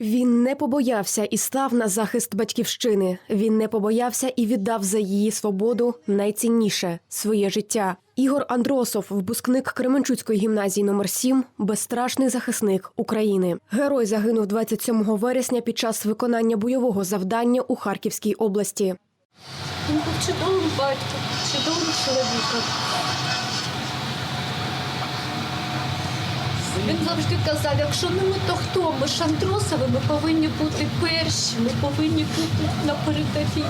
Він не побоявся і став на захист батьківщини. Він не побоявся і віддав за її свободу найцінніше своє життя. Ігор Андросов, випускник Кременчуцької гімназії номер 7 безстрашний захисник України. Герой загинув 27 вересня під час виконання бойового завдання у Харківській області. Він був чудовим батьком, чудовим чоловіком. Він завжди казав, якщо не ми, то хто? Ми ж ми повинні бути перші, ми повинні бути на передовій,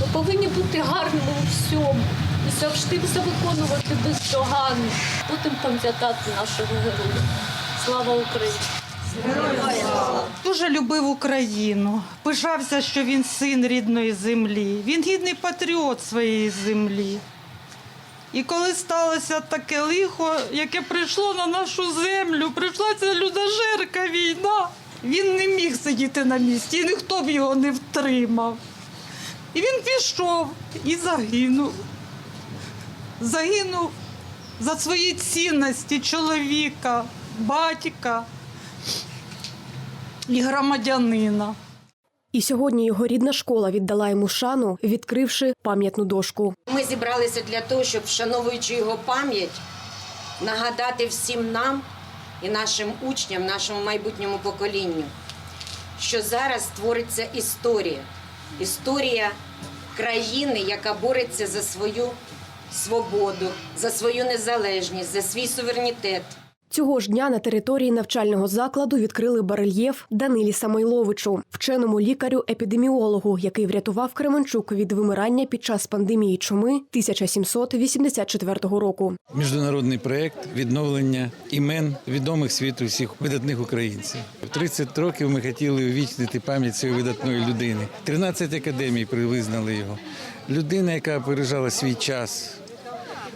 ми повинні бути гарними у всьому. І завжди все виконувати бездоганно. Будемо пам'ятати нашого героя. Слава Україні! Дуже любив Україну, пишався, що він син рідної землі. Він гідний патріот своєї землі. І коли сталося таке лихо, яке прийшло на нашу землю, прийшла ця людожерка війна. Він не міг сидіти на місці, і ніхто б його не втримав. І він пішов і загинув. Загинув за свої цінності чоловіка, батька і громадянина. І сьогодні його рідна школа віддала йому шану, відкривши пам'ятну дошку. Ми зібралися для того, щоб, вшановуючи його пам'ять, нагадати всім нам і нашим учням, нашому майбутньому поколінню, що зараз твориться історія. Історія країни, яка бореться за свою свободу, за свою незалежність, за свій суверенітет. Цього ж дня на території навчального закладу відкрили барельєф Данилі Самойловичу, вченому лікарю-епідеміологу, який врятував Кременчук від вимирання під час пандемії чуми 1784 року. Міжнародний проєкт відновлення імен відомих світу всіх видатних українців. В 30 років ми хотіли увічнити пам'ять цієї видатної людини. 13 академій визнали його. Людина, яка пережила свій час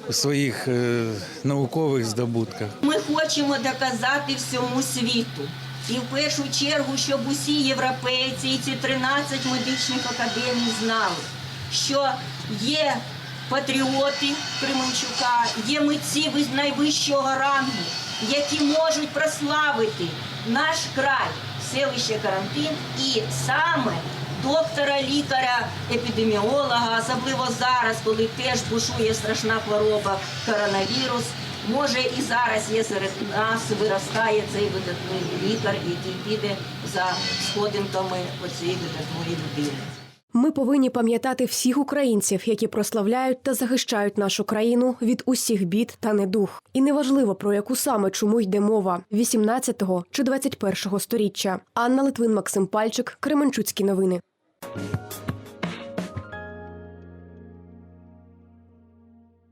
у своїх е, наукових здобутках. Ми хочемо доказати всьому світу. І в першу чергу, щоб усі європейці і ці 13 медичних академій знали, що є патріоти Кременчука, є митці вис- найвищого рангу, які можуть прославити наш край, селище Карантин і саме доктора, лікаря, епідеміолога, особливо зараз, коли теж бушує страшна хвороба коронавірус. Може і зараз є серед нас виростає цей видатний лікар, який піде за сходинками оцієї видатної людини. Ми повинні пам'ятати всіх українців, які прославляють та захищають нашу країну від усіх бід та недух. І неважливо про яку саме чому йде мова 18-го чи 21-го сторіччя. Анна Литвин, Максим Пальчик, Кременчуцькі новини.